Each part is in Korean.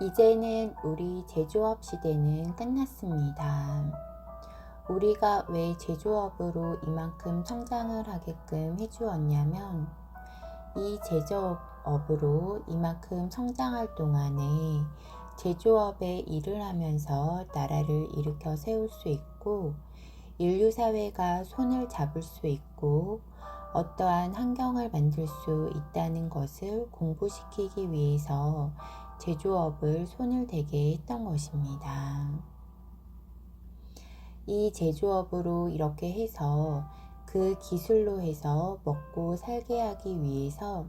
이제는 우리 제조업 시대는 끝났습니다. 우리가 왜 제조업으로 이만큼 성장을 하게끔 해주었냐면, 이 제조업으로 이만큼 성장할 동안에 제조업에 일을 하면서 나라를 일으켜 세울 수 있고, 인류 사회가 손을 잡을 수 있고, 어떠한 환경을 만들 수 있다는 것을 공부시키기 위해서 제조업을 손을 대게 했던 것입니다. 이 제조업으로 이렇게 해서 그 기술로 해서 먹고 살게 하기 위해서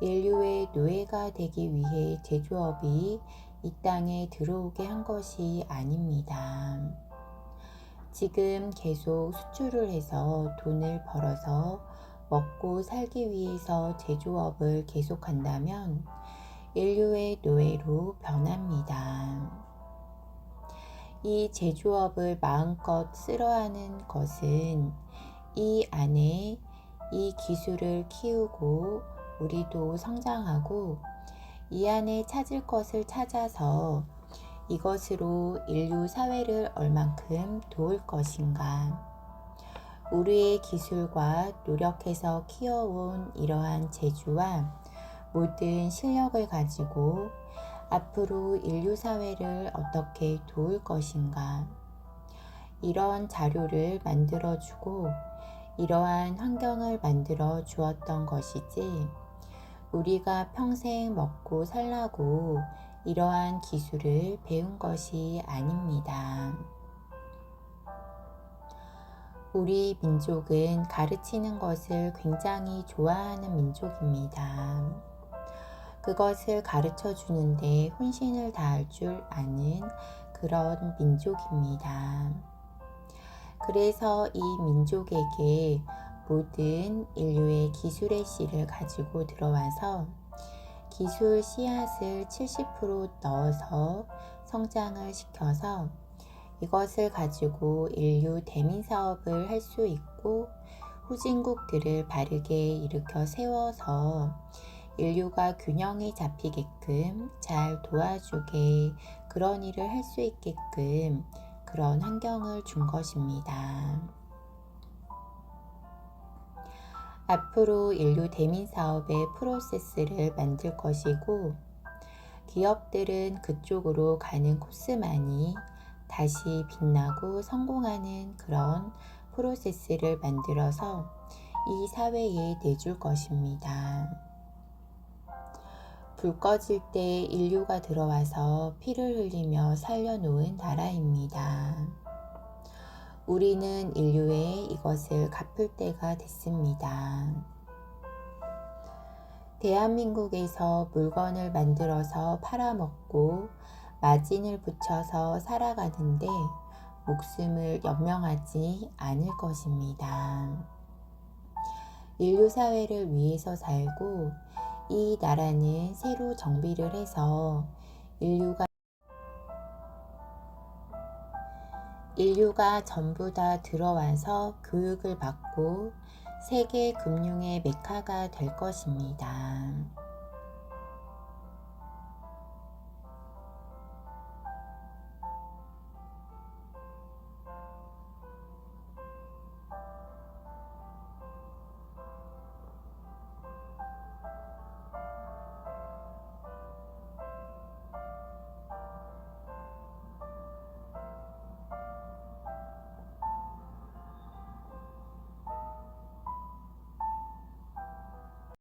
인류의 노예가 되기 위해 제조업이 이 땅에 들어오게 한 것이 아닙니다. 지금 계속 수출을 해서 돈을 벌어서 먹고 살기 위해서 제조업을 계속한다면 인류의 노예로 변합니다. 이 제조업을 마음껏 쓸어하는 것은 이 안에 이 기술을 키우고 우리도 성장하고 이 안에 찾을 것을 찾아서 이것으로 인류 사회를 얼만큼 도울 것인가. 우리의 기술과 노력해서 키워온 이러한 재주와 모든 실력을 가지고 앞으로 인류 사회를 어떻게 도울 것인가. 이런 자료를 만들어 주고 이러한 환경을 만들어 주었던 것이지 우리가 평생 먹고 살라고 이러한 기술을 배운 것이 아닙니다. 우리 민족은 가르치는 것을 굉장히 좋아하는 민족입니다. 그것을 가르쳐 주는데 혼신을 다할 줄 아는 그런 민족입니다. 그래서 이 민족에게 모든 인류의 기술의 씨를 가지고 들어와서 기술 씨앗을 70% 넣어서 성장을 시켜서 이것을 가지고 인류 대민 사업을 할 수 있고 후진국들을 바르게 일으켜 세워서 인류가 균형이 잡히게끔 잘 도와주게 그런 일을 할 수 있게끔 그런 환경을 준 것입니다. 앞으로 인류 대민 사업의 프로세스를 만들 것이고 기업들은 그쪽으로 가는 코스만이 다시 빛나고 성공하는 그런 프로세스를 만들어서 이 사회에 내줄 것입니다. 불 꺼질 때 인류가 들어와서 피를 흘리며 살려놓은 나라입니다. 우리는 인류에 이것을 갚을 때가 됐습니다. 대한민국에서 물건을 만들어서 팔아먹고 마진을 붙여서 살아가는데 목숨을 연명하지 않을 것입니다. 인류 사회를 위해서 살고 이 나라는 새로 정비를 해서 인류가 인류가 전부 다 들어와서 교육을 받고 세계 금융의 메카가 될 것입니다.